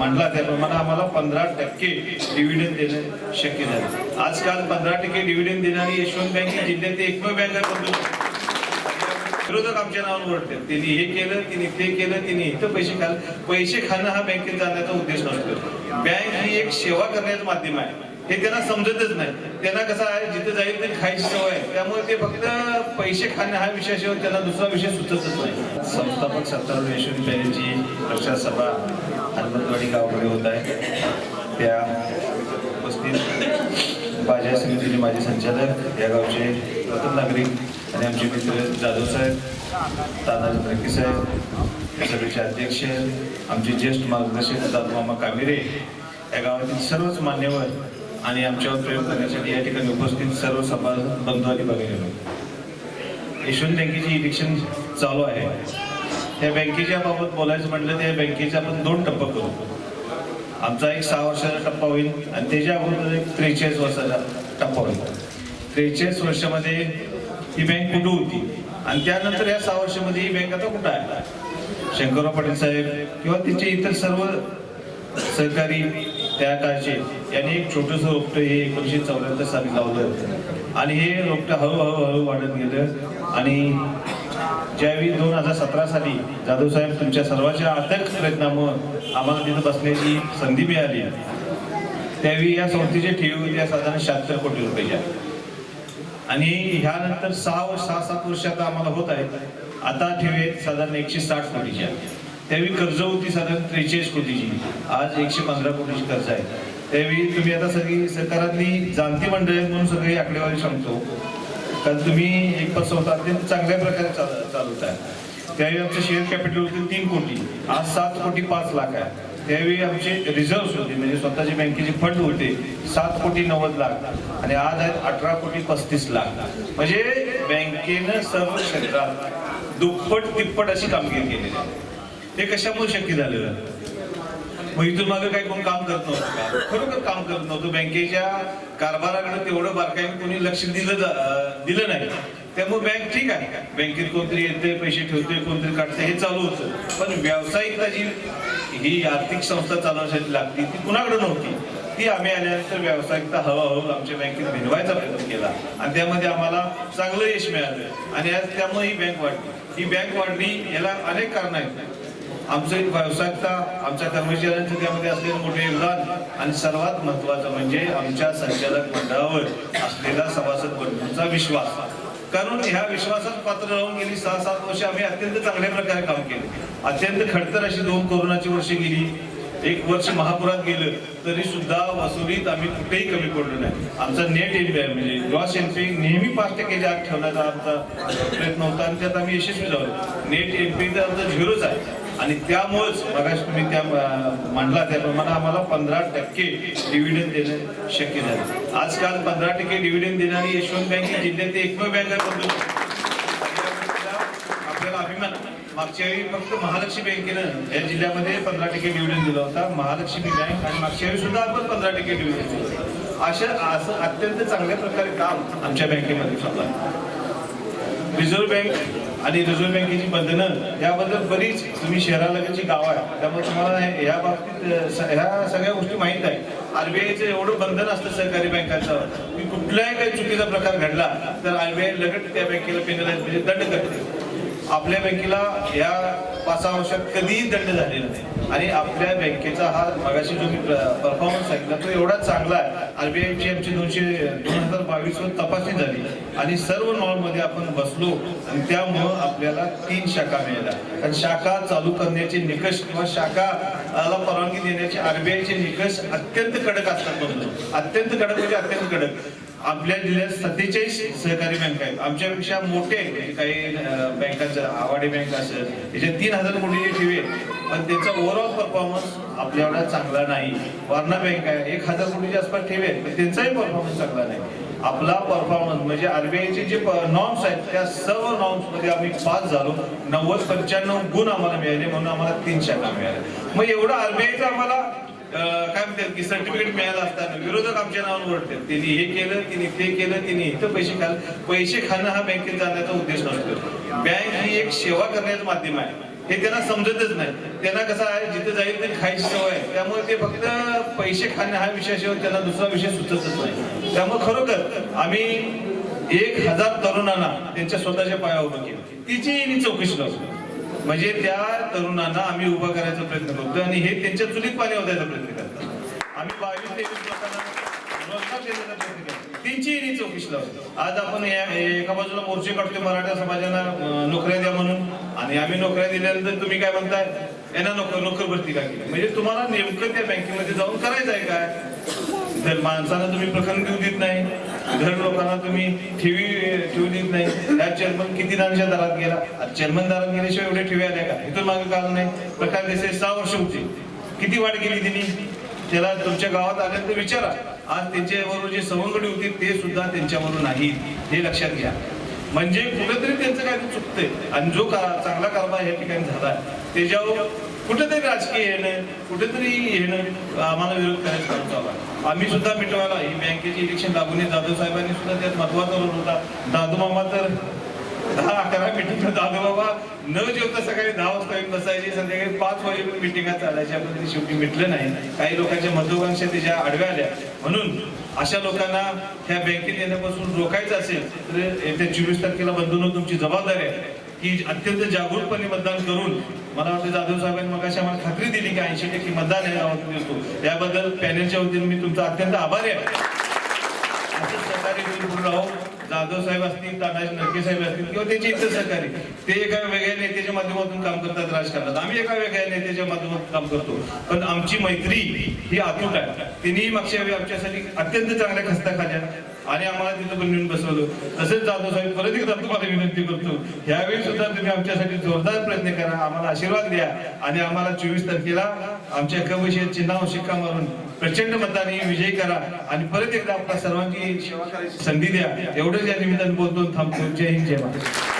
मांडला त्याप्रमाणे आम्हाला पंधरा टक्के डिव्हिडंड देणं शक्य झालं. आजकाल पंधरा टक्के डिव्हिडंड देणारी यशवंत बँक ही जिल्ह्यात एकमेव बँक आहे विरोधक आमच्या नावावर ओढतात तिने हे केलं तिने ते केलं तिने इथं पैसे खाल पैसे खाणं हा बँकेत जाण्याचा उद्देश नसतो. बँक ही एक सेवा करण्याचं माध्यम आहे. हे त्यांना समजतच नाही. त्यांना कसं आहे जिथे जाईल ते खायची सवय आहे. त्यामुळे ते फक्त पैसे खाणे हा विषयाशिवाय त्यांना दुसरा विषय सुचतच नाही. संस्थापक सत्तार यशवंत बँकेची प्रचार सभा हनुमंतवाडी गावामध्ये होत आहे. त्या उपस्थित बाजार समितीचे माजी संचालक या गावचे प्रथम नागरिक आणि आमचे मित्र जाधव साहेब तानाजी नक्की साहेब या सभेचे अध्यक्ष आमचे ज्येष्ठ मार्गदर्शक दादमामा कामिरे या गावातील सर्वच मान्यवर आणि आमच्यावर प्रयोग करण्यासाठी या ठिकाणी उपस्थित सर्व सभा बंधू आणि भगिनी यशवंत बँकेची इलेक्शन चालू आहे. त्या बँकेच्या बाबत बोलायचं म्हटलं त्या बँकेचे आपण दोन टप्पा करू. आमचा एक सहा वर्षाचा टप्पा होईल आणि त्याच्या अगोदर एक त्रेचाळीस वर्षाचा टप्पा होईल. त्रेचाळीस वर्षामध्ये ही बँक कुठं होती? आणि त्यानंतर या सहा वर्षामध्ये ही बँक आता कुठं आहे? शंकरराव पाटील साहेब किंवा तिचे इतर सर्व सहकारी त्या काळचे यांनी एक छोटंसं रोपटं हे एकोणीसशे चौऱ्याहत्तर साली लावलं. आणि हे रोपटं हळूहळू हळू वाढत गेलं. आणि ज्यावेळी दोन हजार सतरा साली जाधव साहेब तुमच्या सर्वांच्या अथक प्रयत्नामुळे आम्हाला तिथं बसण्याची संधी मिळाली त्यावेळी या संस्थेचे ठेवी होत्या साधारण शहात्तर कोटी रुपयाच्या. आणि ह्यानंतर सहा वर्ष सहा सात वर्ष आता आम्हाला होत आहेत. आता ठेवी आहेत साधारण एकशे साठ कोटीच्या. त्यावेळी कर्ज होती साधारण त्रेचाळीस कोटीची. आज एकशे पंधरा कोटीची कर्ज आहे त्यावेळी तुम्ही आता सगळी सरकारांनी जाणती मंडळी म्हणून सगळी आकडेवारी सांगतो. कारण तुम्ही एक पसवता अत्यंत चांगल्या प्रकारे चाल चालवत आहे त्यावेळी आमचं शेअर कॅपिटल होते तीन कोटी. आज सात कोटी पाच लाख आहे. त्यावेळी आमचे रिझर्व्ह होते म्हणजे स्वतःचे बँकेचे फंड होते सात कोटी नव्वद लाख. आणि आज आहेत अठरा कोटी पस्तीस लाख. म्हणजे बँकेनं सर्व क्षेत्रात दुप्पट तिप्पट अशी कामगिरी केलेली आहे. हे कशामुळे शक्य झालेलं? मग इथून मागे काही कोण काम करत नव्हतं का? खरोखर काम करत नव्हतं. बँकेच्या कारभाराकडे तेवढं बारकाईने कोणी लक्ष दिलं जा- दिलं नाही. त्यामुळे बँक ठीक आहे. बँकेत कोणतरी येते पैसे ठेवते कोणतरी काढते हे चालू होतं. पण व्यावसायिकता जी ही आर्थिक संस्था चालवण्यासाठी लागती ती कुणाकडे नव्हती? ती आम्ही आल्यानंतर व्यावसायिकता हळूहळू आमच्या बँकेत भिनवायचा प्रयत्न केला. आणि त्यामध्ये आम्हाला चांगलं यश मिळालं. आणि आज त्यामुळे ही बँक वाढली. ही बँक वाढली याला अनेक कारण आहेत. आमचं एक व्यावसायिकता आमच्या कर्मचाऱ्यांचं त्यामध्ये असलेलं मोठे योगदान आणि सर्वात महत्वाचं म्हणजे आमच्या संचालक मंडळावर असलेला सभासद बंधूंचा विश्वास. कारण ह्या विश्वासात पात्र राहून गेली सहा सात वर्ष आम्ही अत्यंत चांगल्या प्रकारे काम केले. अत्यंत खडतर अशी दोन कोरोनाची वर्षे गेली. एक वर्ष महापुरात गेलं तरी सुद्धा वसुलीत आम्ही कुठेही कमी पडलो नाही. आमचा नेट एनपी म्हणजे ग्रॉस एनपी नेहमी पाच टक्क्याच्या आत ठेवण्याचा आमचा प्रयत्न होता आणि त्यात आम्ही यशस्वी झालो. नेट एनपी तर आमचा झिरोच आहे. आणि त्यामुळेच मगाशी तुम्ही त्या म्हणला त्याप्रमाणे आम्हाला पंधरा टक्के डिव्हिडंड देणं शक्य झालं. आजकाल पंधरा टक्के डिव्हिडंड देणारी यशवंत बँक ही जिल्ह्यातली एकमेव बँक आहे बंधू. आपल्याला अभिमान. मागच्या वेळी फक्त महालक्ष्मी बँकेनं या जिल्ह्यामध्ये पंधरा टक्के डिव्हिडंड दिला होता. महालक्ष्मी बँक आणि मागच्या वेळी सुद्धा आपण पंधरा टक्के डिव्हिडंड दिला अशा असं अत्यंत चांगल्या प्रकारे काम आमच्या बँकेमध्ये चालू आहे. रिझर्व्ह बँक आणि रिझर्व्ह बँकेची बंधनं याबद्दल बरीच तुम्ही शहरालगतची गाव आहे त्यामुळे तुम्हाला या बाबतीत स- ह्या सगळ्या गोष्टी माहीत आहे आरबीआयचं एवढं बंधन असतं सहकारी बँकांचं. की कुठलाही काही चुकीचा प्रकार घडला तर आरबीआय लगट त्या बँकेला पेनलाइज म्हणजे दंड करते. आपल्या बँकेला या पाच सहा वर्षात कधीही दंड झालेला नाही. आणि आपल्या बँकेचा हा मगाशी जो मी परफॉर्मन्स सांगितला तो एवढा चांगला आहे. आरबीआयची आमची दोनशे दोन हजार बावीस वर तपासणी झाली. आणि सर्व नॉर्ममध्ये आपण बसलो आणि त्यामुळं आपल्याला तीन शाखा मिळाल्या. कारण शाखा चालू करण्याचे निकष किंवा शाखाला परवानगी देण्याचे आरबीआयचे निकष अत्यंत कडक असतात बंधू. अत्यंत कडक म्हणजे अत्यंत कडक. आपल्या जिल्ह्यात सत्तेचाळीस सहकारी बँक आहेत. आमच्यापेक्षा मोठे आहेत. म्हणजे काही बँकांचं आवाडे बँक असेल त्याच्या तीन हजार कोटीचे ठेवी आहेत. पण त्याचा ओव्हरऑल परफॉर्मन्स आपल्या एवढा चांगला नाही. वारणा बँक आहे. एक हजार कोटीच्या आसपास ठेवी आहेत पण त्यांचाही परफॉर्मन्स चांगला नाही. आपला परफॉर्मन्स म्हणजे आरबीआयचे जे नॉर्म्स आहेत त्या सर्व नॉर्म्समध्ये आम्ही पास झालो. नव्वद पंच्याण्णव गुण आम्हाला मिळाले म्हणून आम्हाला तीन शाखा मिळाल्या मग एवढं आरबीआयचं आम्हाला काय म्हणतात की सर्टिफिकेट मिळालं असताना विरोधक आमच्या नावावर ओढतात त्यांनी हे केलं तिने ते केलं तिने इथं पैसे खाल पैसे खाणं हा बँकेत जाण्याचा उद्देश नसतो. बँक ही एक सेवा करण्याचं माध्यम आहे. हे त्यांना समजतच नाही. त्यांना कसं आहे जिथे जाईल ते खायची सवय आहे. त्यामुळे ते फक्त पैसे खाणे हा विषयाशिवाय त्यांना दुसरा विषय सुचतच नाही. त्यामुळे खरोखर आम्ही एक हजार तरुणांना त्यांच्या स्वतःच्या पायावर उभं केलं. तिची चौकशी लावतो म्हणजे त्या तरुणांना आम्ही उभा करायचा प्रयत्न करतो आणि हे त्यांच्या चुलीत पाणी ओतायचा प्रयत्न करतो आम्ही बावीस तेवीस लोकांना त्यांची चौकशी लावतो. आज आपण या- एका बाजूला मोर्चे काढतोय मराठा समाजाला नोकऱ्या द्या म्हणून. आणि आम्ही नोकऱ्या दिल्यानंतर तुम्ही काय म्हणताय? यांना नोकर नोकर भरती का केली? म्हणजे तुम्हाला नेमकं त्या बँकेमध्ये जाऊन करायचं आहे काय जर माणसाला तुम्ही प्रकरण देऊ देत नाही. घर लोकांना तुम्ही ठेवी ठेवू देत नाही. त्या चेअरमन किती दानच्या दारात गेला? चेअरमन दारात गेल्याशिवाय एवढे ठेवी आल्या का? इथून मागे कारण नाही. प्रकार देसाई सहा वर्ष होती. किती वाढ गेली तिने? त्याला तुमच्या गावात आल्यानंतर विचारा. आज त्यांच्याबरोबर जे सवंगडी होती ते सुद्धा त्यांच्याबरोबर नाही हे लक्षात घ्या. म्हणजे कुठेतरी त्यांचं काय चुकतंय. आणि जो चांगला कारभार या ठिकाणी झाला. त्याच्यावर कुठेतरी राजकीय येणं कुठेतरी येणं आम्हाला विरोध करायचं काम चालू आहे. आम्ही सुद्धा मिटवायला ही बँकेची इलेक्शन लागून जाधव साहेबांनी सुद्धा त्यात महत्त्वाचा रोल होता. दादू मामा तर दहा अकरा मिटिंग दादू बाबा न जेवता सकाळी दहा वाजता येऊन बसायची संध्याकाळी पाच वाजेपर्यंत मिटिंगा चालायच्या पण शेवटी मिटलं नाही. काही लोकांच्या महत्वाकांक्षा त्याच्या आडव्या आल्या. म्हणून अशा लोकांना ह्या बँकेत येण्यापासून रोखायचं असेल तर येत्या चोवीस तारखेला बंधून तुमची जबाबदारी आहे. की अत्यंत जागरूकपणे मतदान करून मला वाटतं जाधव साहेबांनी मग आम्हाला खात्री दिली की ऐंशी टक्के मतदान आहे गावात याबद्दल पॅनेलच्या वतीने मी तुमचा अत्यंत आभारी आहे. राहू. जाधव साहेब असतील तानाजी नरके साहेब असतील किंवा त्यांचे इतर सहकारी ते एका वेगळ्या नेत्याच्या माध्यमातून काम करतात राजकारणात. आम्ही एका वेगळ्या नेत्याच्या माध्यमातून काम करतो. पण आमची मैत्री ही अतूट आहे. तिनेही मागच्या वेळी आमच्यासाठी अत्यंत चांगल्या खस्ता खाल्या. आणि आम्हाला तिथं पण नेऊन बसवलं. तसेच जाधव साहेब परत एकदा तुम्हाला विनंती करतो ह्यावेळी सुद्धा तुम्ही आमच्यासाठी जोरदार प्रयत्न करा. आम्हाला आशीर्वाद द्या आणि आम्हाला चोवीस तारखेला आमच्या कवशी नाव शिक्का मारून प्रचंड मताने विजयी करा आणि परत एकदा आपल्या सर्वांची सेवा करायची संधी द्या. एवढंच या निमित्ताने बोलतो थांबतो. जय हिंद जय महाराष्ट्र.